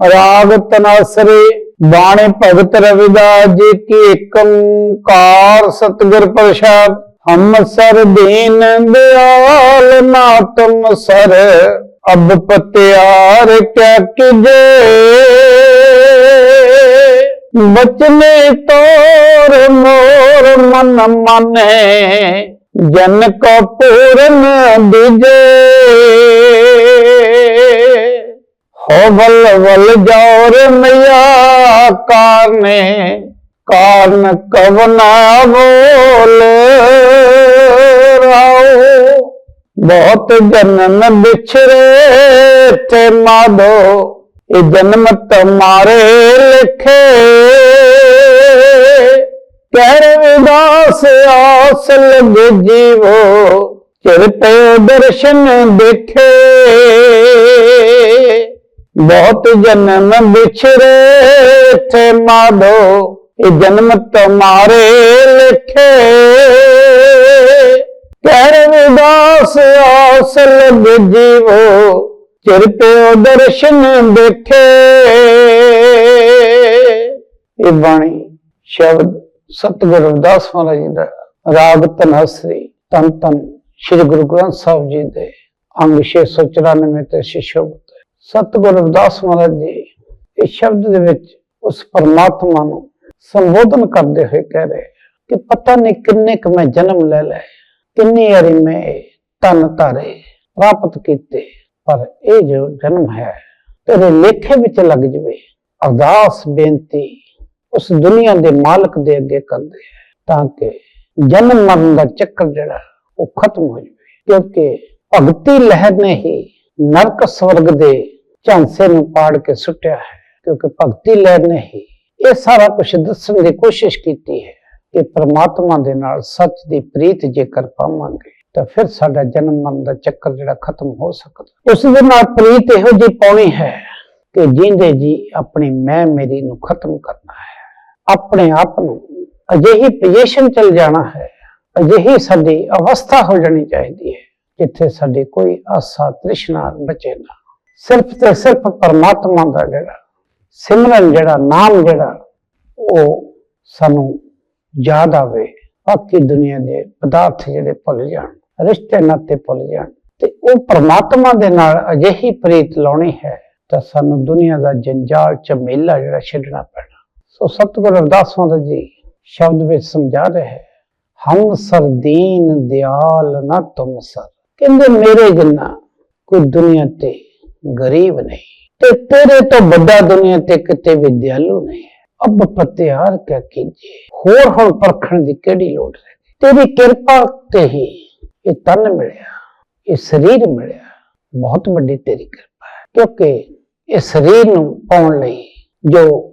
ਰਾਗ ਤਨਾਸਰੇ, ਬਾਣੀ ਭਗਤ ਰਵਿਦਾਸ ਜੀ ਕੀ ਏਕੰਕਾਰ ਸਤਿਗੁਰ ਪ੍ਰਸਾਦ। ਹਮ ਸਰ ਦੀਨ ਦਿਆਲ ਨਾ ਤੁਮ ਸਰ, ਅਬ ਪਤਿਆਰ ਕਿਆ ਕੀਜੇ ਬਚਨੇ ਤੋਰ ਮੋਰ ਮਨ ਮਨੇ, ਜਨ ਕੋ ਪੂਰਨ ਦਿਜੇ ਵਲ ਵਲ ਬਲ ਜੋਰ ਮਈਆ, ਕਾਰਨੇ, ਕਾਰਨ ਕਵਨਾ ਬੋਲ ਰਾਉ ਬਹੁਤ ਜਨਮ ਵਿਛਰੇ ਤੇ ਮਾਦੋ, ਇਹ ਜਨਮ ਤੁਮਾਰੇ ਲਿਖੇ। ਕਹਿ ਵਿਦਾਸ ਆਸ ਲਗੇ ਜੀਵੋ, ਚਿਰ ਤੇ ਦਰਸ਼ਨ ਦੇਖੇ। ਬਹੁਤ ਜਨਮ ਵਿਛਰੇ ਥੇ ਮਾਧੋ ਇਹ ਜਨਮ ਤੁਮਾਰੇ ਲਿਖੇ ਕਹਿ ਵਿਦਾਸ ਆਸ ਲਗੇ ਚਿਰ ਤੇ ਦਰਸ਼ਨ ਦੇਖੇ। ਇਹ ਬਾਣੀ ਸ਼ਬਦ ਸਤਿਗੁਰੂ ਰਵਿਦਾਸ ਮਹਾਰਾਜ ਜੀ ਦਾ ਰਾਗ ਧਨਸਰੀ ਤਨ ਤਨ, ਸ੍ਰੀ ਗੁਰੂ ਗ੍ਰੰਥ ਸਾਹਿਬ ਜੀ ਦੇ ਅੰਗ 694 ਤੇ ਸ਼ਿਸ਼ੋਬਤ ਸਤਿਗੁਰ ਰਵਿਦਾਸ ਮਹਾਰਾਜ ਜੀ ਇਸ ਸ਼ਬਦ ਦੇ ਵਿੱਚ ਉਸ ਪਰਮਾਤਮਾ ਨੂੰ ਸੰਬੋਧਨ ਕਰਦੇ ਹੋਏ ਕਹਿ ਰਹੇ ਕਿ ਪਤਾ ਨਹੀਂ ਕਿੰਨੇ ਕੁ ਮੈਂ ਜਨਮ ਲੈ ਲਏ, ਕਿੰਨੀ ਵਾਰੀ ਮੈਂ ਤਨ ਧਾਰੇ ਪ੍ਰਾਪਤ ਕੀਤੇ, ਪਰ ਇਹ ਜੋ ਜਨਮ ਹੈ, ਤੇਰੇ ਲੇਖੇ ਵਿੱਚ ਲੱਗ ਜਵੇ, ਅਰਦਾਸ ਬੇਨਤੀ ਉਸ ਦੁਨੀਆ ਦੇ ਮਾਲਕ ਦੇ ਅੱਗੇ ਕਰਦੇ ਹੈ ਤਾਂ ਕਿ ਜਨਮ ਮਰਨ ਦਾ ਚੱਕਰ ਜਿਹੜਾ, ਉਹ ਖਤਮ ਹੋ ਜਾਵੇ, ਕਿਉਂਕਿ ਭਗਤੀ ਲਹਿਰ ਨੇ ਹੀ ਨਰਕ ਸਵਰਗ ਦੇ ਝਾਂਸੇ ਨੂੰ ਪਾੜ ਕੇ ਸੁੱਟਿਆ ਹੈ, ਕਿਉਂਕਿ ਭਗਤੀ ਲਹਿਰ ਨੇ ਹੀ ਇਹ ਸਾਰਾ ਕੁਝ ਦੱਸਣ ਦੀ ਕੋਸ਼ਿਸ਼ ਕੀਤੀ ਹੈ ਕਿ ਪ੍ਰਮਾਤਮਾ ਦੇ ਨਾਲ ਸੱਚ ਦੀ ਪ੍ਰੀਤ ਜੇਕਰ ਪਾਵਾਂਗੇ, ਤਾਂ ਫਿਰ ਸਾਡਾ ਜਨਮ ਮਰਨ ਦਾ ਚੱਕਰ ਜਿਹੜਾ ਖਤਮ ਹੋ ਸਕਦਾ। ਉਸ ਦੇ ਨਾਲ ਪ੍ਰੀਤ ਇਹੋ ਜਿਹੀ ਪਾਉਣੀ ਹੈ ਕਿ ਜਿੰਦੇ ਜੀ ਆਪਣੀ ਮੈਂ ਮੇਰੀ ਨੂੰ ਖਤਮ ਕਰਨਾ ਹੈ। ਆਪਣੇ ਆਪ ਨੂੰ ਅਜਿਹੀ ਪੋਜੀਸ਼ਨ ਚਲ ਜਾਣਾ ਹੈ, ਅਜਿਹੀ ਸਾਡੀ ਅਵਸਥਾ ਹੋ ਜਾਣੀ ਚਾਹੀਦੀ ਹੈ, ਜਿੱਥੇ ਸਾਡੀ ਕੋਈ ਆਸਾ ਤ੍ਰਿਸ਼ਨਾ ਬਚੇ ਨਾ। ਸਿਰਫ ਤੇ ਸਿਰਫ ਪਰਮਾਤਮਾ ਦਾ ਜਿਹੜਾ ਸਿਮਰਨ ਜਿਹੜਾ, ਨਾਮ ਜਿਹੜਾ, ਉਹ ਸਾਨੂੰ ਯਾਦ ਆਵੇ। ਬਾਕੀ ਦੁਨੀਆ ਦੇ ਪਦਾਰਥ ਜਿਹੜੇ ਭੁੱਲ ਜਾਣ, ਰਿਸ਼ਤੇ ਨਾਤੇ ਭੁੱਲ ਜਾਣ, ਤੇ ਉਹ ਪਰਮਾਤਮਾ ਦੇ ਨਾਲ ਅਜਿਹੀ ਪ੍ਰੀਤ ਲਾਉਣੀ ਹੈ, ਤਾਂ ਸਾਨੂੰ ਦੁਨੀਆ ਦਾ ਜੰਜਾਲ ਚਮੇਲਾ ਜਿਹੜਾ ਛੱਡਣਾ ਪੈਣਾ। ਸੋ ਸਤਿਗੁਰੂ ਅਰਦਾਸ ਮਹਾਰਾਜ ਜੀ, ਸ਼ਬਦ ਵਿੱਚ ਸਮਝਾ ਰਿਹਾ ਹੈ, ਹਮ ਸਰਦੀਨ ਦਿਆਲ ਨਾ ਤੁਮ ਸਰ। ਕਹਿੰਦੇ, ਮੇਰੇ ਜਿੰਨਾ ਕੋਈ ਦੁਨੀਆ ਤੇ ਗਰੀਬ ਨਹੀਂ। ਤੇ ਤੇਰੇ ਤੋਂ ਵੱਡਾ ਦੁਨੀਆ ਤੇ ਕਿਤੇ ਵੀ ਦਿਆਲੂ ਨਹੀਂ ਹੈ। ਅਬ ਪਤਿਆਰ ਕਿਆ ਕੀਜੇ ਹੋਰ ਹੁਣ ਪਰਖਣ ਦੀ ਕਿਹੜੀ ਲੋੜ ਹੈ? ਤੇਰੀ ਕਿਰਪਾ ਤੇ ਹੀ ਇਹ ਤਨ ਮਿਲਿਆ, ਇਹ ਸਰੀਰ ਮਿਲਿਆ। ਬਹੁਤ ਵੱਡੀ ਤੇਰੀ ਕਿਰਪਾ ਹੈ। ਕਿਉਂਕਿ ਇਹ ਸਰੀਰ ਨੂੰ ਪਾਉਣ ਲਈ ਜੋ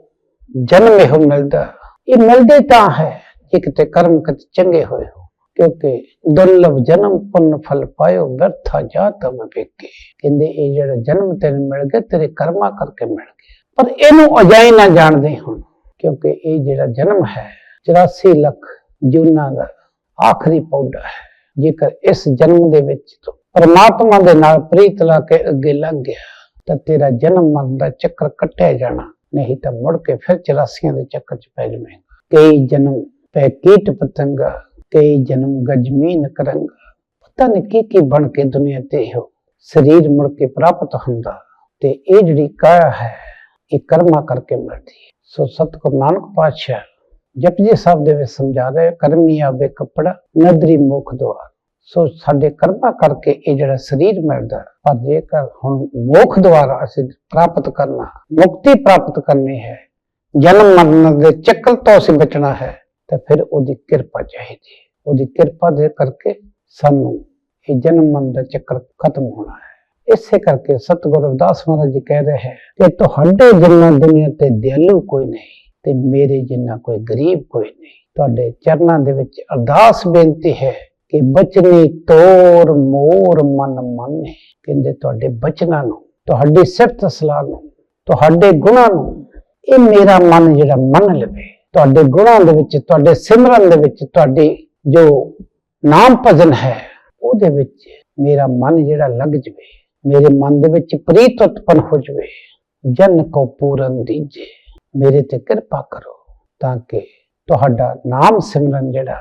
ਜਨਮ ਇਹੋ ਮਿਲਦਾ, ਇਹ ਮਿਲਦੇ ਤਾਂ ਹੈ, ਜੇ ਕਿਤੇ ਕਰਮ ਕਿਤੇ ਚੰਗੇ ਹੋਏ ਹੋ ਕਿਉਂਕਿ ਦੁਰਲਭ ਜਨਮ ਪੁੰਨ ਫਲ ਪਾਇਓ ਵਿਅਰਥਾ ਜਾਤ ਵੇਕੇ ਕਹਿੰਦੇ, ਇਹ ਜਿਹੜਾ ਜਨਮ ਤੈਨੂੰ ਮਿਲ ਗਿਆ, ਤੇਰੇ ਕਰਮਾਂ ਕਰਕੇ ਮਿਲ ਗਿਆ। ਪਰ ਇਹਨੂੰ ਅਜਾਈ ਨਾ ਜਾਣਦੇ ਹੁਣ, ਕਿਉਂਕਿ ਇਹ ਜਿਹੜਾ ਜਨਮ ਹੈ 84 ਲੱਖ ਜੂਨਾਂ ਦਾ ਆਖਰੀ ਪੌੜਾ ਹੈ। ਜੇਕਰ ਇਸ ਜਨਮ ਦੇ ਵਿੱਚ ਤੂੰ ਪਰਮਾਤਮਾ ਦੇ ਨਾਲ ਪ੍ਰੀਤ ਲਾ ਕੇ ਅੱਗੇ ਲੱਗ ਗਿਆ, ਤਾਂ ਤੇਰਾ ਜਨਮ ਮਰਨ ਦਾ ਚੱਕਰ ਕੱਟਿਆ ਜਾਣਾ, ਨਹੀਂ ਤਾਂ ਮੁੜ ਕੇ ਫਿਰ 84 ਦੇ ਚੱਕਰ 'ਚ ਪੈ ਜਾਵੇਂਗਾ। ਕਈ ਜਨਮ ਪੈ ਕੀਟ ਪਤੰਗਾ ਕਈ ਜਨਮ ਗਜਮੀਨ ਕਰੰਗਾ। ਪਤਾ ਨਹੀਂ ਕੀ ਕੀ ਬਣ ਕੇ ਦੁਨੀਆ ਤੇ ਹੋ ਸਰੀਰ ਮੁੜ ਕੇ ਪ੍ਰਾਪਤ ਹੁੰਦਾ। ਤੇ ਇਹ ਜਿਹੜੀ ਕਾਇਆ ਹੈ, ਇਹ ਕਰਮਾ ਕਰਕੇ ਮਿਲਦੀ ਹੈ। ਸੋ ਸਤਿਗੁਰੂ ਨਾਨਕ ਪਾਤਸ਼ਾਹ ਜਪਜੀ ਸਾਹਿਬ ਦੇ ਵਿੱਚ ਸਮਝਾ ਰਹੇ, ਕਰਮੀ ਆਵੇ ਕੱਪੜਾ, ਨਦਰੀ ਮੁਖ ਦੁਆਰ। ਸੋ ਸਾਡੇ ਕਰਮਾ ਕਰਕੇ ਇਹ ਜਿਹੜਾ ਸਰੀਰ ਮਿਲਦਾ, ਪਰ ਜੇਕਰ ਹੁਣ ਮੋਖ ਦੁਆਰਾ ਅਸੀਂ ਪ੍ਰਾਪਤ ਕਰਨਾ, ਮੁਕਤੀ ਪ੍ਰਾਪਤ ਕਰਨੀ ਹੈ, ਜਨਮ ਮਰਨ ਦੇ ਚੱਕਰ ਤੋਂ ਅਸੀਂ ਬਚਣਾ ਹੈ, ਤਾਂ ਫਿਰ ਉਹਦੀ ਕਿਰਪਾ ਚਾਹੀਦੀ ਉਹਦੀ ਕਿਰਪਾ ਦੇ ਕਰਕੇ ਸਾਨੂੰ ਇਹ ਜਨਮ ਮਨ ਦਾ ਚੱਕਰ ਖਤਮ ਹੋਣਾ ਹੈ। ਇਸੇ ਕਰਕੇ ਸਤਿਗੁਰੂ ਰਵਿਦਾਸ ਮਹਾਰਾਜ ਜੀ ਕਹਿ ਰਹੇ ਹੈ ਕਿ ਤੁਹਾਡੇ ਜਿੰਨਾ ਦੁਨੀਆ ਤੇ ਦਿਆਲੂ ਕੋਈ ਨਹੀਂ ਤੇ ਮੇਰੇ ਜਿੰਨਾ ਕੋਈ ਗਰੀਬ ਕੋਈ ਨਹੀਂ, ਤੁਹਾਡੇ ਚਰਨਾਂ ਦੇ ਵਿੱਚ ਅਰਦਾਸ ਬੇਨਤੀ ਹੈ ਕਿ ਬਚਨੀ ਤੋਰ ਮੋਰ ਮਨ ਮੰਨੇ ਕਹਿੰਦੇ ਤੁਹਾਡੇ ਬਚਨਾਂ ਨੂੰ, ਤੁਹਾਡੀ ਸਿਫਤ ਸਲਾਹ ਨੂੰ, ਤੁਹਾਡੇ ਗੁਣਾਂ ਨੂੰ ਇਹ ਮੇਰਾ ਮਨ ਜਿਹੜਾ ਮੰਨ ਲਵੇ, ਤੁਹਾਡੇ ਗੁਣਾਂ ਦੇ ਵਿੱਚ, ਤੁਹਾਡੇ ਸਿਮਰਨ ਦੇ ਵਿੱਚ, ਤੁਹਾਡੀ ਜੋ ਨਾਮ ਭਜਨ ਹੈ, ਉਹਦੇ ਵਿੱਚ ਮੇਰਾ ਮਨ ਜਿਹੜਾ ਲੱਗ ਜਵੇ, ਮੇਰੇ ਮਨ ਦੇ ਵਿੱਚ ਪ੍ਰੀਤ ਉਤਪਨ ਹੋ ਜਵੇ, ਜਨ ਕੋ ਪੂਰਨ ਦੀਜੇ, ਮੇਰੇ ਤੇ ਕਿਰਪਾ ਕਰੋ ਤਾਂ ਕਿ ਤੁਹਾਡਾ ਨਾਮ ਸਿਮਰਨ ਜਿਹੜਾ,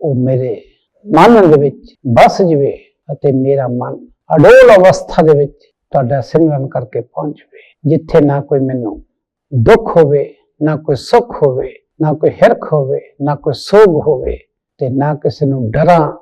ਉਹ ਮੇਰੇ ਮਨ ਦੇ ਵਿੱਚ ਬਸ ਜਵੇ ਅਤੇ ਮੇਰਾ ਮਨ ਅਡੋਲ ਅਵਸਥਾ ਦੇ ਵਿੱਚ ਤੁਹਾਡਾ ਸਿਮਰਨ ਕਰਕੇ ਪਹੁੰਚ ਜਵੇ। ਜਿੱਥੇ ਨਾ ਕੋਈ ਮੈਨੂੰ ਦੁੱਖ ਹੋਵੇ, ਨਾ ਕੋਈ ਸੁੱਖ ਹੋਵੇ, ਨਾ ਕੋਈ ਹਿਰਖ ਹੋਵੇ, ਨਾ ਕੋਈ ਸੋਗ ਹੋਵੇ ਤੇ ਨਾ ਕਿਸੇ ਨੂੰ ਡਰਾਂ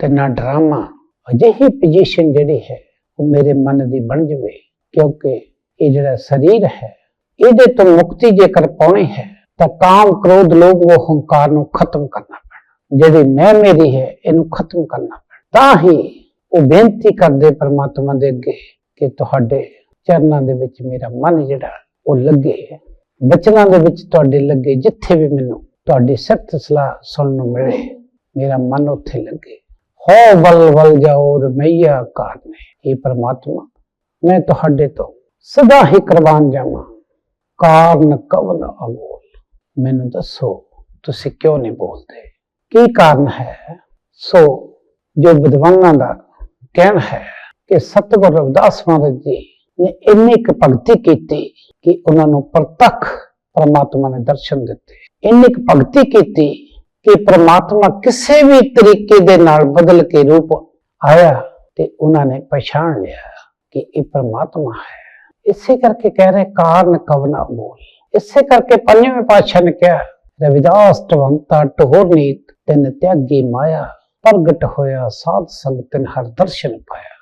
ਤੇ ਨਾ ਡਰਾਮਾ। ਅਜਿਹੀ ਪੋਜੀਸ਼ਨ ਜਿਹੜੀ ਹੈ, ਉਹ ਮੇਰੇ ਮਨ ਦੀ ਬਣ ਜਵੇ, ਕਿਉਂਕਿ ਇਹ ਜਿਹੜਾ ਸਰੀਰ ਹੈ, ਇਹਦੇ ਤੋਂ ਮੁਕਤੀ ਜੇਕਰ ਪਾਉਣੀ ਹੈ, ਤਾਂ ਕਾਮ ਕ੍ਰੋਧ ਲੋਭ ਉਹ ਹੰਕਾਰ ਨੂੰ ਖਤਮ ਕਰਨਾ ਪੈਣਾ। ਜਿਹੜੀ ਮੈਂ ਮੇਰੀ ਹੈ, ਇਹਨੂੰ ਖਤਮ ਕਰਨਾ ਪੈਣਾ। ਤਾਂ ਹੀ ਉਹ ਬੇਨਤੀ ਕਰਦੇ ਪਰਮਾਤਮਾ ਦੇ ਅੱਗੇ ਕਿ ਤੁਹਾਡੇ ਚਰਨਾਂ ਦੇ ਵਿੱਚ ਮੇਰਾ ਮਨ ਜਿਹੜਾ, ਉਹ ਲੱਗੇ। ਬਚਨਾਂ ਦੇ ਵਿੱਚ ਤੁਹਾਡੇ ਲੱਗੇ, ਜਿੱਥੇ ਵੀ ਮੈਨੂੰ ਤੁਹਾਡੀ ਸਖਤ ਸਲਾਹ ਸੁਣਨ ਨੂੰ ਮਿਲੇ। ਮੇਰਾ ਮਨ ਉੱਥੇ ਲੱਗੇ। ਹੋ ਬਲ ਬਲ ਜਾਓ ਰਮਈਆ ਕਾਰਨੇ। ਇਹ ਪਰਮਾਤਮਾ, ਮੈਂ ਤੁਹਾਡੇ ਤੋਂ ਸਦਾ ਹੀ ਕੁਰਬਾਨ ਜਾਵਾਂ। ਕਾਰਨ ਕਵਨ ਅਬੋਲ ਮੈਨੂੰ ਦੱਸੋ, ਤੁਸੀਂ ਕਿਉਂ ਨਹੀਂ ਬੋਲਦੇ? ਕੀ ਕਾਰਨ ਹੈ? ਸੋ, ਜੋ ਵਿਦਵਾਨਾਂ ਦਾ ਕਹਿਣਾ ਹੈ ਕਿ ਸਤਿਗੁਰ ਰਵਿਦਾਸ ਮਹਾਰਾਜ ਜੀ ਨੇ ਇੰਨੀ ਕੁ ਭਗਤੀ ਕੀਤੀ ਕਿ ਉਹਨਾਂ ਨੂੰ ਪ੍ਰਤੱਖ ਪਰਮਾਤਮਾ ਨੇ ਦਰਸ਼ਨ ਦਿੱਤੇ। ਇੰਨੀ ਕੁ ਭਗਤੀ ਕੀਤੀ ਕਿ ਪ੍ਰਮਾਤਮਾ ਕਿਸੇ ਵੀ ਤਰੀਕੇ ਦੇ ਨਾਲ ਬਦਲ ਕੇ ਰੂਪ ਆਇਆ ਤੇ ਉਹਨਾਂ ਨੇ ਪਛਾਣ ਲਿਆ ਕਿ ਇਹ ਪ੍ਰਮਾਤਮਾ ਹੈ। ਇਸੇ ਕਰਕੇ ਕਹਿ ਰਹੇ ਕਾਰਨ ਕਵਨਾ ਬੋਲ ਇਸੇ ਕਰਕੇ ਪੰਜਵੇਂ ਪਾਤਸ਼ਾਹ ਨੇ ਕਿਹਾ, ਰਵਿਦਾਸ ਟਵੰਤਾ ਟਹੋਰ ਨੀਤ, ਤਿਨ ਤਿਆਗੀ ਮਾਇਆ, ਪ੍ਰਗਟ ਹੋਇਆ ਸਾਧ ਸੰਗ ਤਿਨ ਹਰ ਦਰਸ਼ਨ ਪਾਇਆ।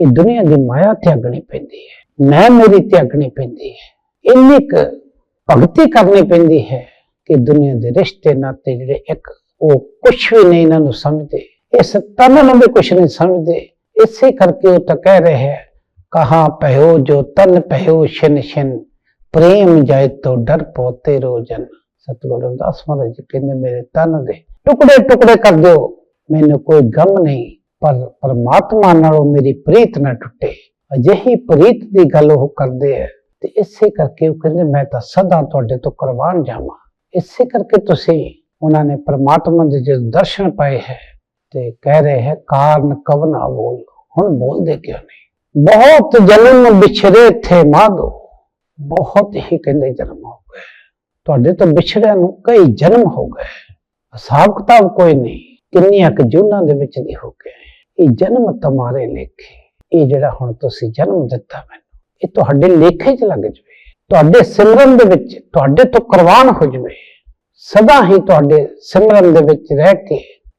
ਇਹ ਦੁਨੀਆ ਦੀ ਮਾਇਆ ਤਿਆਗਣੀ ਪੈਂਦੀ ਹੈ, ਮੈਂ ਮੇਰੀ ਤਿਆਗਣੀ ਪੈਂਦੀ ਹੈ। ਇੰਨੀ ਕੁ ਭਗਤੀ ਕਰਨੀ ਪੈਂਦੀ ਹੈ ਕਿ ਦੁਨੀਆ ਦੇ ਰਿਸ਼ਤੇ ਨਾਤੇ ਜਿਹੜੇ ਇੱਕ, ਉਹ ਕੁਛ ਵੀ ਨਹੀਂ ਇਹਨਾਂ ਨੂੰ ਸਮਝਦੇ। ਇਸ ਤਨ ਨੂੰ ਵੀ ਕੁਛ ਨਹੀਂ ਸਮਝਦੇ। ਇਸੇ ਕਰਕੇ ਉਹ ਤਾਂ ਕਹਿ ਰਹੇ ਹੈ, ਕਹਾ ਪਹਿਓ ਜੋ ਤਨ ਪਹਿਓ ਛਿਨ ਛਿਨ, ਪ੍ਰੇਮ ਜਾਏ ਤੋ ਡਰ ਪੋਤੇ ਰੋਜਨ ਸਤਿਗੁਰੂ ਰਵਿਦਾਸ ਮਹਾਰਾਜ ਜੀ ਕਹਿੰਦੇ, ਮੇਰੇ ਤਨ ਦੇ ਟੁਕੜੇ ਟੁਕੜੇ ਕਰ ਦਿਓ। ਮੈਨੂੰ ਕੋਈ ਗਮ ਨਹੀਂ, ਪਰ ਪਰਮਾਤਮਾ ਨਾਲੋਂ ਮੇਰੀ ਪ੍ਰੀਤ ਨਾ ਟੁੱਟੇ। ਅਜਿਹੀ ਪ੍ਰੀਤ ਦੀ ਗੱਲ ਉਹ ਕਰਦੇ ਹੈ। ਤੇ ਇਸੇ ਕਰਕੇ ਉਹ ਕਹਿੰਦੇ, ਮੈਂ ਤਾਂ ਸਦਾ ਤੁਹਾਡੇ ਤੋਂ ਕੁਰਬਾਨ ਜਾਵਾਂ। ਇਸੇ ਕਰਕੇ ਤੁਸੀਂ ਉਹਨਾਂ ਨੇ ਪਰਮਾਤਮਾ ਦੇ ਜਦੋਂ ਦਰਸ਼ਨ ਪਾਏ ਹੈ ਤੇ ਕਹਿ ਰਹੇ ਹੈ, ਕਾਰਨ ਕਵਨਾ ਬੋਲ ਹੁਣ ਬੋਲਦੇ ਕਿਉਂ ਨਹੀਂ? ਬਹੁਤ ਜਨਮ ਵਿਛੜੇ ਥੇ ਮਾਧੋ। ਬਹੁਤ ਹੀ ਕਹਿੰਦੇ ਜਨਮ ਹੋ ਗਏ। ਤੁਹਾਡੇ ਤੋਂ ਵਿਛੜਿਆਂ ਨੂੰ ਕਈ ਜਨਮ ਹੋ ਗਏ। ਹਿਸਾਬ ਕਿਤਾਬ ਕੋਈ ਨਹੀਂ। ਕਿੰਨੀਆਂ ਕੁ ਜੂਨਾਂ ਦੇ ਵਿੱਚ ਦੀ ਹੋ ਗਏ। ਇਹ ਜਨਮ ਤੁਹਾਰੇ ਲੇਖੇ। ਇਹ ਜਿਹੜਾ ਹੁਣ ਤੁਸੀਂ ਜਨਮ ਦਿੱਤਾ ਮੈਨੂੰ, ਇਹ ਤੁਹਾਡੇ ਲੇਖੇ 'ਚ ਲੱਗ ਜਵੇ। ਤੁਹਾਡੇ ਸਿਮਰਨ ਦੇ ਵਿੱਚ ਤੁਹਾਡੇ ਤੋਂ ਕੁਰਬਾਨ ਹੋ ਜਵੇ। ਸਦਾ ਹੀ ਤੁਹਾਡੇ ਸਿਮਰਨ ਦੇ ਵਿੱਚ ਰਹਿ ਕੇ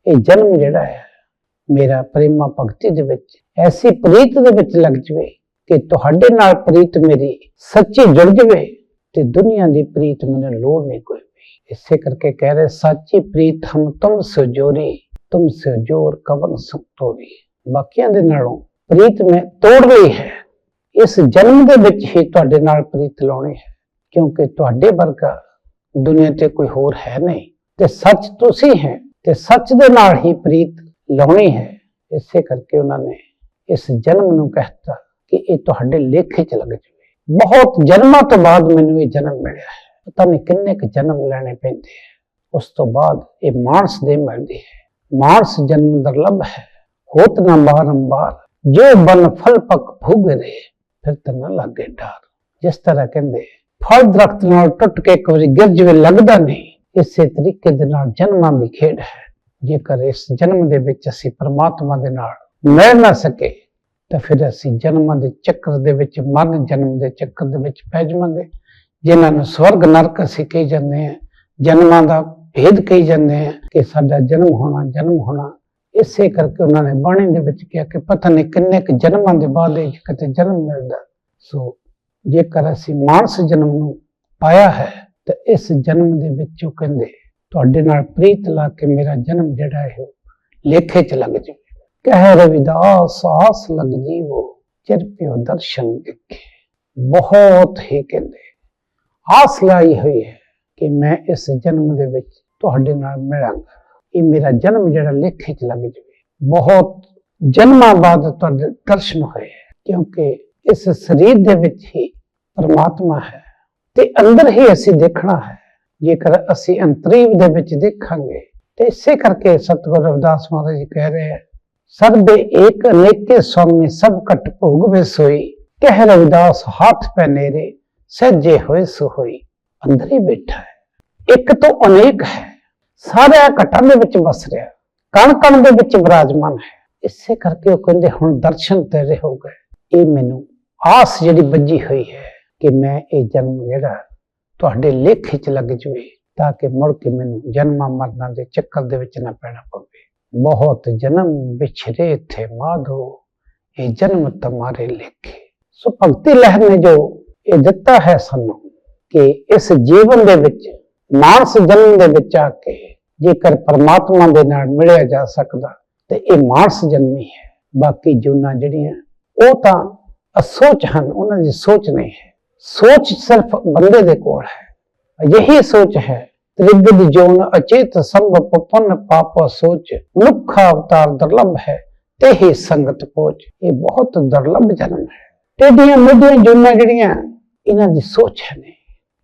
ਇਹ ਜਨਮ ਜਿਹੜਾ ਹੈ, ਮੇਰਾ ਪ੍ਰੇਮਾ ਭਗਤੀ ਦੇ ਵਿੱਚ ਐਸੀ ਪ੍ਰੀਤ ਦੇ ਵਿੱਚ ਲੱਗ ਜਵੇ ਕਿ ਤੁਹਾਡੇ ਨਾਲ ਪ੍ਰੀਤ ਮੇਰੀ ਸੱਚੀ ਜੁੜ ਜਵੇ ਤੇ ਦੁਨੀਆ ਦੀ ਪ੍ਰੀਤ ਮੈਨੂੰ ਲੋੜ ਨਹੀਂ ਕੋਈ ਵੀ। ਇਸੇ ਕਰਕੇ ਕਹਿ ਰਹੇ, ਸੱਚੀ ਪ੍ਰੀਤ ਹਮ ਤੁਮ ਸੇ ਤੁਮ ਸੇ ਜੋਰ ਕਵਨ ਸੁਤੋਰੀ ਬਾਕੀਆਂ ਦੇ ਨਾਲੋਂ ਪ੍ਰੀਤ ਮੈਂ ਤੋੜ ਲਈ ਹੈ। ਇਸ ਜਨਮ ਦੇ ਵਿੱਚ ਹੀ ਤੁਹਾਡੇ ਨਾਲ ਪ੍ਰੀਤ ਲਾਉਣੀ ਹੈ, ਕਿਉਂਕਿ ਤੁਹਾਡੇ ਵਰਗਾ ਦੁਨੀਆ ਤੇ ਕੋਈ ਹੋਰ ਹੈ ਨਹੀਂ। ਤੇ ਸੱਚ ਤੁਸੀਂ ਹੈ, ਤੇ ਸੱਚ ਦੇ ਨਾਲ ਹੀ ਪ੍ਰੀਤ ਲਾਉਣੀ ਹੈ। ਇਸੇ ਕਰਕੇ ਉਹਨਾਂ ਨੇ ਇਸ ਜਨਮ ਨੂੰ ਕਹਿਤਾ ਕਿ ਇਹ ਤੁਹਾਡੇ ਲੇਖੇ 'ਚ ਲੱਗ ਜਾਵੇ। ਬਹੁਤ ਜਨਮਾਂ ਤੋਂ ਬਾਅਦ ਮੈਨੂੰ ਇਹ ਜਨਮ ਮਿਲਿਆ ਹੈ। ਪਤਾ ਨਹੀਂ ਕਿੰਨੇ ਕੁ ਜਨਮ ਲੈਣੇ ਪੈਂਦੇ ਹੈ। ਉਸ ਤੋਂ ਬਾਅਦ ਇਹ ਮਾਨਸ ਦੇ ਮਿਲਦੀ ਹੈ। ਮਾਨਸ ਜਨਮ ਦੁਰਲਭ ਹੈ। ਹੋਤ ਨਾ ਬਾਰੰਬਾਰ ਜੋ ਬਨ ਫਲ ਪਕ ਭੁਗਰੇ ਫਿਰ ਤਾਂ ਨਾ ਲੱਗੇ ਡਰ। ਜਿਸ ਤਰ੍ਹਾਂ ਕਹਿੰਦੇ ਫਲ ਦਰਖਤ ਨਾਲ ਟੁੱਟ ਕੇ ਇੱਕ ਵਾਰੀ ਗਿਰ ਜਵੇ, ਲੱਗਦਾ ਨਹੀਂ। ਇਸੇ ਤਰੀਕੇ ਦੇ ਨਾਲ ਜਨਮਾਂ ਦੀ ਖੇਡ ਹੈ। ਜੇਕਰ ਇਸ ਜਨਮ ਦੇ ਵਿੱਚ ਅਸੀਂ ਪਰਮਾਤਮਾ ਦੇ ਨਾਲ ਮਿਲ ਨਾ ਸਕੇ, ਤਾਂ ਫਿਰ ਅਸੀਂ ਜਨਮਾਂ ਦੇ ਚੱਕਰ ਦੇ ਵਿੱਚ, ਮਰਨ ਜਨਮ ਦੇ ਚੱਕਰ ਦੇ ਵਿੱਚ ਪੈ ਜਾਵਾਂਗੇ। ਜਿਨ੍ਹਾਂ ਨੂੰ ਸਵਰਗ ਨਰਕ ਅਸੀਂ ਕਹੀ ਜਾਂਦੇ ਹਾਂ, ਜਨਮਾਂ ਦਾ ਭੇਦ ਕਹੀ ਜਾਂਦੇ ਹਾਂ ਕਿ ਸਾਡਾ ਜਨਮ ਹੋਣਾ ਜਨਮ ਹੋਣਾ। ਇਸੇ ਕਰਕੇ ਉਹਨਾਂ ਨੇ ਬਾਣੀ ਦੇ ਵਿੱਚ ਕਿਹਾ ਕਿ ਪਤਾ ਨਹੀਂ ਕਿੰਨੇ ਕੁ ਜਨਮਾਂ ਦੇ ਬਾਅਦ ਇਹ ਕਿਤੇ ਜਨਮ ਮਿਲਦਾ। ਸੋ ਜੇਕਰ ਅਸੀਂ ਮਾਨਸ ਜਨਮ ਨੂੰ ਪਾਇਆ ਹੈ, ਤਾਂ ਇਸ ਜਨਮ ਦੇ ਵਿੱਚ ਕਹਿੰਦੇ, ਤੁਹਾਡੇ ਨਾਲ ਪ੍ਰੀਤ ਲਾ ਕੇ ਮੇਰਾ ਜਨਮ ਜਿਹੜਾ ਹੈ ਲੇਖੇ ਚ ਲੱਗ ਜਾਵੇ। ਕਹਿ ਰਵਿਦਾਸ, ਆਸ ਲੱਗ ਜੀਵੋ, ਚਿਰ ਪਿਓ ਦਰਸ਼ਨ ਦੇਖੇ। ਬਹੁਤ ਹੀ ਕਹਿੰਦੇ, ਆਸ ਲਾਈ ਹੋਈ ਹੈ ਕਿ ਮੈਂ ਇਸ ਜਨਮ ਦੇ ਵਿੱਚ ਤੁਹਾਡੇ ਨਾਲ ਮਿਲਾਂਗਾ। ਇਹ ਮੇਰਾ ਜਨਮ ਜਿਹੜਾ ਲੇਖੇ ਚ ਲੱਗ ਜਾਵੇ। ਬਹੁਤ ਜਨਮਾਂ ਬਾਅਦ ਤੁਹਾਡੇ ਦਰਸ਼ਨ ਹੋਏ ਹੈ, ਕਿਉਂਕਿ ਇਸ ਸਰੀਰ ਦੇ ਵਿੱਚ ਹੀ ਪਰਮਾਤਮਾ ਹੈ ਤੇ ਅੰਦਰ ਹੀ ਅਸੀਂ ਦੇਖਣਾ ਹੈ। ਜੇਕਰ ਅਸੀਂ ਅੰਤਰੀਵ ਦੇ ਵਿੱਚ ਦੇਖਾਂਗੇ ਤੇ ਇਸੇ ਕਰਕੇ ਸਤਿਗੁਰੂ ਰਵਿਦਾਸ ਮਹਾਰਾਜ ਜੀ ਕਹਿ ਰਹੇ ਹੈ, ਸਰਬੇ ਏਕ ਅਨੇਕੇ ਸਵਾਮੀ ਸਭ ਕਟ ਭੋਗ ਵੇ ਸੋਈ। ਕਹਿ ਰਵਿਦਾਸ, ਹੱਥ ਪੈ ਨੇਰੇ, ਸਹਿਜੇ ਹੋਏ ਸੋ ਹੋਈ ਅੰਦਰ ਹੀ ਬੈਠਾ ਹੈ। ਇੱਕ ਤੋਂ ਅਨੇਕ ਹੈ। ਸਾਰਿਆਂ ਘਟਾਂ ਦੇ ਵਿੱਚ ਵਸ ਰਿਹਾ ਕਣ ਕਣ ਦੇ ਵਿੱਚ ਵਿਰਾਜਮਾਨ ਹੈ। ਇਸੇ ਕਰਕੇ ਉਹ ਕਹਿੰਦੇ, ਹੁਣ ਦਰਸ਼ਨ ਤੇਰੇ ਹੋ ਗਏ। ਇਹ ਮੈਨੂੰ ਆਸ ਜਿਹੜੀ ਵੱਜੀ ਹੋਈ ਹੈ ਕਿ ਮੈਂ ਇਹ ਜਨਮ ਜਿਹੜਾ ਤੁਹਾਡੇ ਲੇਖੇ 'ਚ ਲੱਗ ਜਵੇ ਤਾਂ ਕਿ ਮੁੜ ਕੇ ਮੈਨੂੰ ਜਨਮਾਂ ਮਰਨਾਂ ਦੇ ਚੱਕਰ ਦੇ ਵਿੱਚ ਨਾ ਪੈਣਾ ਪਵੇ। ਬਹੁਤ ਜਨਮ ਵਿਛਰੇ ਥੇ ਮਾਧੋ, ਇਹ ਜਨਮ ਤੁਹਾਰੇ ਲੇਖੇ। ਸੋ ਭਗਤੀ ਲਹਿਰ ਨੇ ਜੋ ਇਹ ਦਿੱਤਾ ਹੈ ਸਾਨੂੰ ਕਿ ਇਸ ਜੀਵਨ ਦੇ ਵਿੱਚ, ਮਾਨਸ ਜਨਮ ਦੇ ਵਿੱਚ ਆ ਕੇ ਜੇਕਰ ਪਰਮਾਤਮਾ ਦੇ ਨਾਲ ਮਿਲਿਆ ਜਾ ਸਕਦਾ, ਤੇ ਇਹ ਮਾਨਸ ਜਨਮੀ ਹੈ। ਬਾਕੀ ਜੂਨਾਂ ਜਿਹੜੀਆਂ, ਉਹ ਤਾਂ ਅਸੋਚ ਹਨ ਉਹਨਾਂ ਦੀ ਸੋਚ ਨਹੀਂ ਹੈ ਸੋਚ ਸਿਰਫ ਬੰਦੇ ਦੇ ਕੋਲ ਹੈ ਅਜਿਹੀ ਸੋਚ ਹੈ ਤ੍ਰਿਗਦ ਜੋਨ ਅਚੇਤ ਸੰਭ ਪਪਨ ਪਾਪ ਸੋਚ ਮਨੁੱਖਾ ਅਵਤਾਰ ਦੁਰਲਭ ਹੈ ਤੇ ਹੀ ਸੰਗਤ ਪੋਚ ਇਹ ਬਹੁਤ ਦੁਰਲਭ ਜਨਮ ਹੈ ਟੇਡੀਆਂ ਮੁੱਢੀਆਂ ਜੁਨਾ ਜਿਹੜੀਆਂ ਇਹਨਾਂ ਦੀ ਸੋਚ ਹੈ ਨੇ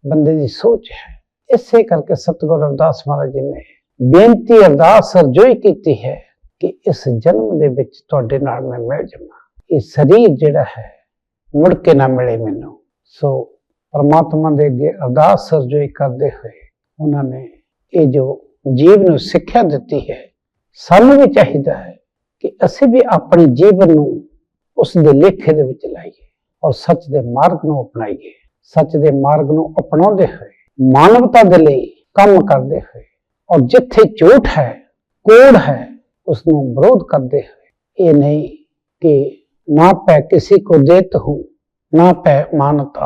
ਬੰਦੇ ਦੀ ਸੋਚ ਹੈ ਇਸੇ ਕਰਕੇ ਸਤਿਗੁਰੂ ਰਵਿਦਾਸ ਮਹਾਰਾਜ ਜੀ ਨੇ ਬੇਨਤੀ ਅਰਦਾਸ ਅਰਜ਼ੋਈ ਕੀਤੀ ਹੈ ਕਿ ਇਸ ਜਨਮ ਦੇ ਵਿੱਚ ਤੁਹਾਡੇ ਨਾਲ ਮੈਂ ਮਿਲ ਜਾਵਾਂ ਇਹ ਸਰੀਰ ਜਿਹੜਾ ਹੈ ਮੁੜ ਕੇ ਨਾ ਮਿਲੇ ਮੈਨੂੰ। ਸੋ ਪਰਮਾਤਮਾ ਦੇ ਅੱਗੇ ਅਰਦਾਸ ਅਰਜ਼ੋਈ ਕਰਦੇ ਹੋਏ ਉਹਨਾਂ ਨੇ ਇਹ ਜੋ ਜੀਵ ਨੂੰ ਸਿੱਖਿਆ ਦਿੱਤੀ ਹੈ, ਸਾਨੂੰ ਵੀ ਚਾਹੀਦਾ ਹੈ ਕਿ ਅਸੀਂ ਵੀ ਆਪਣੇ ਜੀਵਨ ਨੂੰ ਉਸ ਦੇ ਲੇਖੇ ਦੇ ਵਿੱਚ ਲਾਈਏ ਔਰ ਸੱਚ ਦੇ ਮਾਰਗ ਨੂੰ ਅਪਣਾਈਏ। ਸੱਚ ਦੇ ਮਾਰਗ ਨੂੰ ਅਪਣਾਉਂਦੇ ਹੋਏ, ਮਾਨਵਤਾ ਦੇ ਲਈ ਕੰਮ ਕਰਦੇ ਹੋਏ ਔਰ ਜਿੱਥੇ ਝੂਠ ਹੈ, ਕੋੜ ਹੈ ਉਸ ਨੂੰ ਵਿਰੋਧ ਕਰਦੇ ਹੋਏ। ਇਹ ਨਹੀਂ ਕਿ ਨਾ ਪੈ ਕਿਸੇ ਕੋ ਦੇਤ ਹੂੰ, ਨਾ ਪੈ ਮਾਨਤ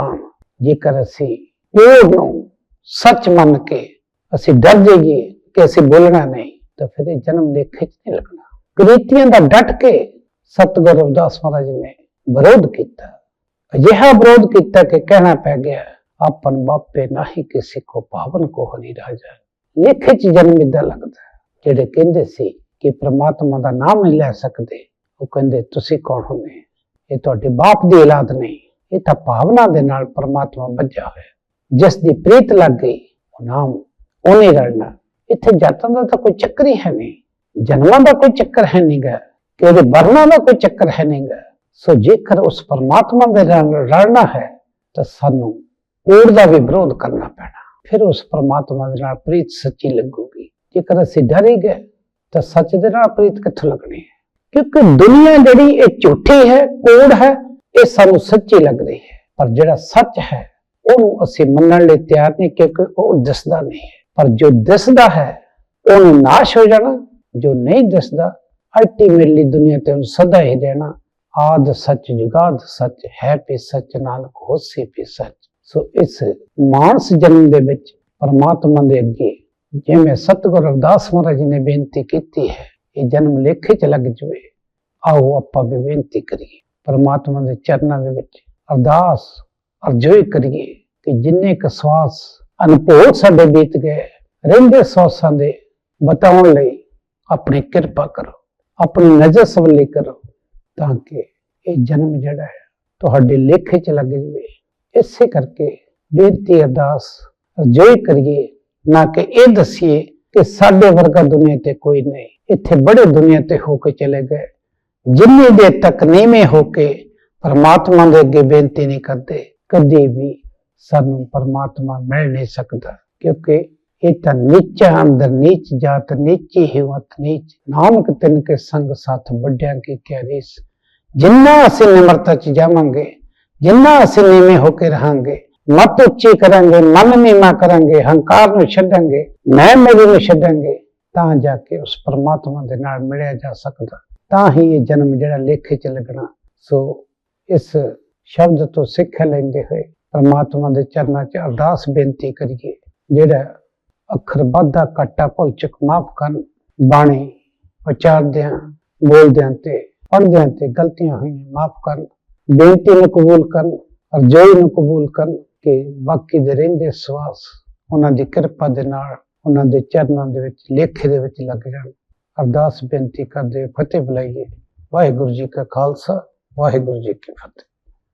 ਜੇਕਰ ਅਸੀਂ ਕੋੜ ਨੂੰ ਸੱਚ ਮੰਨ ਕੇ ਅਸੀਂ ਡਰ ਜਾਈਏ ਕਿ ਅਸੀਂ ਬੋਲਣਾ ਨਹੀਂ, ਤਾਂ ਫਿਰ ਇਹ ਜਨਮ ਲੇਖੇ 'ਚ ਨਹੀਂ ਲੱਗਣਾ। ਕ੍ਰਿਤੀਆਂ ਦਾ ਡਟ ਕੇ ਸਤਿਗੁਰੂ ਰਵਿਦਾਸ ਮਹਾਰਾਜ ਨੇ ਵਿਰੋਧ ਕੀਤਾ। ਅਜਿਹਾ ਵਿਰੋਧ ਕੀਤਾ ਕਿ ਕਹਿਣਾ ਪੈ ਗਿਆ, ਆਪਨ ਬਾਪੇ ਨਾਹੀ ਕਿਸੇ ਕੋ ਪਾਵਨ ਕੋ ਹਰੀ ਰਾਜਾ ਲੇਖੇ 'ਚ ਜਨਮ ਇਦਾਂ ਲੱਗਦਾ ਜਿਹੜੇ ਕਹਿੰਦੇ ਸੀ ਕਿ ਪ੍ਰਮਾਤਮਾ ਦਾ ਨਾਮ ਨਹੀਂ ਲੈ ਸਕਦੇ ਉਹ ਕਹਿੰਦੇ, ਤੁਸੀਂ ਕੌਣ ਹੁੰਦੇ? ਇਹ ਤੁਹਾਡੇ ਬਾਪ ਦੀ ਔਲਾਦ ਨਹੀਂ। ਇਹ ਤਾਂ ਭਾਵਨਾ ਦੇ ਨਾਲ ਪ੍ਰਮਾਤਮਾ ਬੱਝਾ ਹੋਇਆ। ਜਿਸ ਦੀ ਪ੍ਰੀਤ ਲੱਗ ਗਈ, ਉਹ ਨਾਮ ਉਹਨੇ ਰਲਣਾ। ਇੱਥੇ ਜਾਤਾਂ ਦਾ ਤਾਂ ਕੋਈ ਚੱਕਰ ਹੀ ਹੈ ਨਹੀਂ। ਜਨਮਾਂ ਦਾ ਕੋਈ ਚੱਕਰ ਹੈ ਨਹੀਂਗਾ ਕਿ ਉਹਦੇ ਵਰਨਾਂ ਦਾ ਕੋਈ ਚੱਕਰ ਹੈ ਨਹੀਂਗਾ ਸੋ ਜੇਕਰ ਉਸ ਪਰਮਾਤਮਾ ਦੇ ਨਾਲ ਰਲਣਾ ਹੈ, ਤਾਂ ਸਾਨੂੰ ਕੋੜ ਦਾ ਵੀ ਵਿਰੋਧ ਕਰਨਾ ਪੈਣਾ। ਫਿਰ ਉਸ ਪਰਮਾਤਮਾ ਦੇ ਨਾਲ ਪ੍ਰੀਤ ਸੱਚੀ ਲੱਗੂਗੀ। ਜੇਕਰ ਅਸੀਂ ਡਰੇ ਗਏ, ਤਾਂ ਸੱਚ ਦੇ ਨਾਲ ਪ੍ਰੀਤ ਕਿੱਥੋਂ ਲੱਗਣੀ ਹੈ? ਕਿਉਂਕਿ ਦੁਨੀਆ ਜਿਹੜੀ ਇਹ ਝੂਠੀ ਹੈ, ਕੋੜ ਹੈ, ਇਹ ਸਾਨੂੰ ਸੱਚੀ ਲੱਗ ਰਹੀ ਹੈ। ਪਰ ਜਿਹੜਾ ਸੱਚ ਹੈ, ਉਹਨੂੰ ਅਸੀਂ ਮੰਨਣ ਲਈ ਤਿਆਰ ਨਹੀਂ ਕਿਉਂਕਿ ਉਹ ਦਿਸਦਾ ਨਹੀਂ ਹੈ। ਪਰ ਜੋ ਦਿਸਦਾ ਹੈ, ਉਹਨੂੰ ਨਾਸ਼ ਹੋ ਜਾਣਾ। ਜੋ ਨਹੀਂ ਦਿਸਦਾ ਅਲਟੀਮੇਟਲੀ ਦੁਨੀਆ ਤੇ ਉਹਨੂੰ ਸਦਾ ਹੀ ਰਹਿਣਾ। ਆਦ ਸੱਚ, ਜੁਗਾਦ ਸੱਚ, ਹੈ ਪੀ ਸੱਚ, ਨਾਨਕ ਹੋਸੀ ਪੀ ਸੱਚ। ਸੋ ਇਸ ਮਾਨਸ ਜਨਮ ਦੇ ਵਿੱਚ ਪਰਮਾਤਮਾ ਦੇ ਅੱਗੇ ਜਿਵੇਂ ਸਤਿਗੁਰ ਰਵਿਦਾਸ ਮਹਾਰਾਜ ਜੀ ਨੇ ਬੇਨਤੀ ਕੀਤੀ ਹੈ ਇਹ ਜਨਮ ਲੇਖੇ ਚ ਲੱਗ ਜਵੇ, ਆਓ ਆਪਾਂ ਵੀ ਬੇਨਤੀ ਕਰੀਏ। ਪਰਮਾਤਮਾ ਦੇ ਚਰਨਾਂ ਦੇ ਵਿੱਚ ਅਰਦਾਸ ਅਰਜ਼ੋਈ ਕਰੀਏ ਕਿ ਜਿੰਨੇ ਕ ਸਵਾਸ ਅਨਭੋਗ ਸਾਡੇ ਬੀਤ ਗਏ, ਰਹਿੰਦੇ ਸਵਾਸਾਂ ਦੇ ਬਤਾਉਣ ਲਈ ਆਪਣੀ ਕਿਰਪਾ ਕਰੋ, ਆਪਣੀ ਨਜ਼ਰ ਸਵੱਲੀ ਕਰੋ, ਤਾਂ ਕਿ ਇਹ ਜਨਮ ਜਿਹੜਾ ਹੈ ਤੁਹਾਡੇ ਲੇਖੇ ਚ ਲੱਗ ਜਵੇ। ਇਸੇ ਕਰਕੇ ਬੇਨਤੀ, ਅਰਦਾਸ ਅਰਜ਼ੋਈ ਕਰੀਏ, ਨਾ ਕਿ ਇਹ ਦਸੀਏ ਕਿ ਸਾਡੇ ਵਰਗਾ ਦੁਨੀਆ ਤੇ ਕੋਈ ਨਹੀਂ। ਇੱਥੇ ਬੜੇ ਦੁਨੀਆ ਤੇ ਹੋ ਕੇ ਚਲੇ ਗਏ। ਜਿੰਨੀ ਦੇਰ ਤੱਕ ਨੀਵੇਂ ਹੋ ਕੇ ਪਰਮਾਤਮਾ ਦੇ ਅੱਗੇ ਬੇਨਤੀ ਨਹੀਂ ਕਰਦੇ, ਕਦੇ ਵੀ ਸਾਨੂੰ ਪਰਮਾਤਮਾ ਮਿਲ ਨਹੀਂ ਸਕਦਾ। ਕਿਉਂਕਿ ਇਹ ਤਾਂ ਨੀਚਾ ਅੰਦਰ ਨੀਚ ਜਾਤ, ਨੀਚੀ ਹਿਵਤ, ਨੀਚ ਨਾਨਕ ਤਿੰਨ ਕੇ ਸੰਗ ਸਾਥ ਵੱਡਿਆਂ ਕੀ ਕਿਆ ਰੀਸ ਜਿੰਨਾ ਅਸੀਂ ਨਿਮਰਤਾ ਚ ਜਾਵਾਂਗੇ, ਜਿੰਨਾ ਅਸੀਂ ਨੀਵੇਂ ਹੋ ਕੇ ਰਹਾਂਗੇ, ਮਤ ਉੱਚੀ ਕਰਾਂਗੇ, ਮਨ ਨੀਵਾਂ ਕਰਾਂਗੇ, ਹੰਕਾਰ ਨੂੰ ਛੱਡਾਂਗੇ ਮੈਂ ਮੇਰੀ ਨੂੰ ਛੱਡਾਂਗੇ ਤਾਂ ਜਾ ਕੇ ਉਸ ਪਰਮਾਤਮਾ ਦੇ ਨਾਲ ਮਿਲਿਆ ਜਾ ਸਕਦਾ। ਤਾਂ ਹੀ ਇਹ ਜਨਮ ਜਿਹੜਾ ਲੇਖੇ ਚ ਲੱਗਣਾ, ਸੋ ਇਸ ਸ਼ਬਦ ਤੋਂ ਸਿੱਖ ਲੈਂਦੇ ਹੋਏ ਪਰਮਾਤਮਾ ਦੇ ਚਰਨਾਂ 'ਚ ਅਰਦਾਸ ਬੇਨਤੀ ਕਰੀਏ, ਜਿਹੜਾ ਅੱਖਰ ਵਾਧਾ ਘਾਟਾ ਭੁੱਲ ਮਾਫ ਕਰਨ, ਬਾਣੀ ਉਚਾਰਦਿਆਂ ਬੋਲਦਿਆਂ ਤੇ ਪੜ੍ਹਦਿਆਂ ਤੇ ਗਲਤੀਆਂ ਹੋਈਆਂ ਮਾਫ ਕਰਨ, ਬੇਨਤੀ ਨੂੰ ਕਬੂਲ ਕਰਨ ਅਰਜ਼ੋਈ ਨੂੰ ਕਬੂਲ ਕਰਨ ਕਿ ਬਾਕੀ ਦੇ ਰਹਿੰਦੇ ਸਵਾਸ ਉਹਨਾਂ ਦੀ ਕਿਰਪਾ ਦੇ ਨਾਲ ਉਹਨਾਂ ਦੇ ਚਰਨਾਂ ਦੇ ਵਿੱਚ, ਲੇਖੇ ਦੇ ਵਿੱਚ ਲੱਗ ਜਾਣ। ਅਰਦਾਸ ਬੇਨਤੀ ਕਰਦੇ ਫਤਿਹ ਬੁਲਾਈਏ। ਵਾਹਿਗੁਰੂ ਜੀ ਕਾ ਖਾਲਸਾ, ਵਾਹਿਗੁਰੂ ਜੀ ਕੀ ਫਤਿਹ।